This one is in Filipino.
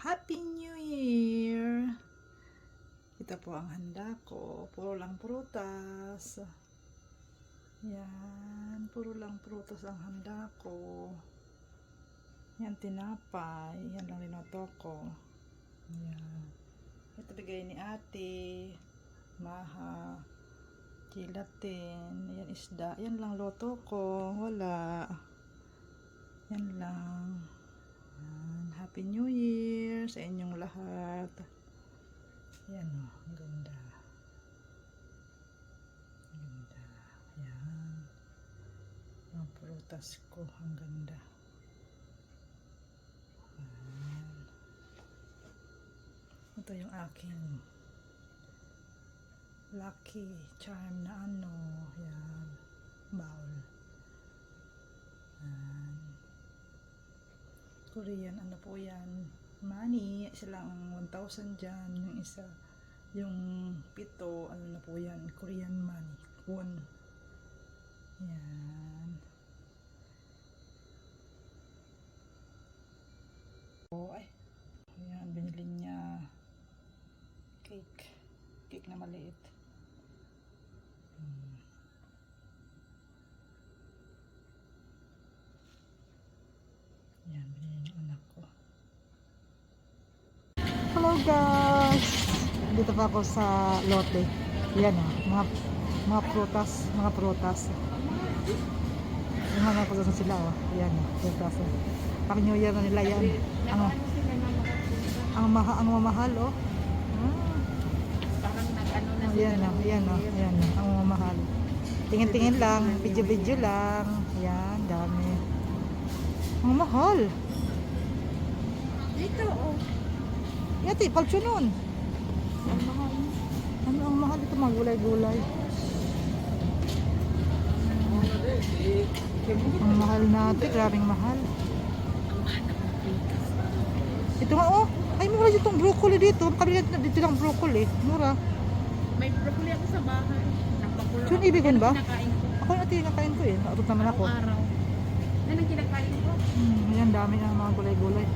Happy New Year! Ito po ang handa ko. Puro lang prutas. Yan. Puro lang prutas ang handa ko. Yan, tinapay. Yan lang linoto ko. Yan. Ito bigay ni ate. Maha. Gelatin. Yan isda. Yan lang loto ko. Wala. Yan lang. Happy New Year sa inyong lahat. Yan o. Ang ganda. Ang ganda. Yan. Ang prutas ko. Ang ganda. Yan. Ito yung aking lucky charm na ano. Yan. Bowl. Yan. Korean, ano po yan? Money, silang 1,000 dyan. Yung isa, yung pito, ano na po yan? Korean money. Won. Yan. Oh, ay. Ayan, binili niya cake. Cake na maliit. Yan, binili ng anak ko. Hello guys! Dito pa ako sa lote. Yan o, mga, mga prutas, mga prutas. Yung mga prutas sila o. Yan o, prutas o. Pang New Year na nila yan. Ang, ang, maha, ang mamahal o. Ah, Parang nag-ano na Ayan o, ayan o, ayan o, ang mamahal. Tingin-tingin lang, video-video lang. Ayan, dami. Ang mahal. Dito, oh. Yati, palcho nun. Ang mahal. Ano ang mahal ito mga gulay-gulay? Ang mahal natin, grabing mahal. Ito nga oh, ay mura itong broccoli dito. Kabinet na dito lang broccoli. Mura. May broccoli ako sa bahay. Napakulo. Yun, ibigan ba? Ako na tinakain ko eh. Naabot naman ako. Araw-araw. Yan ang kinakain ko. Hmm, ayan, dami ng mga gulay-gulay.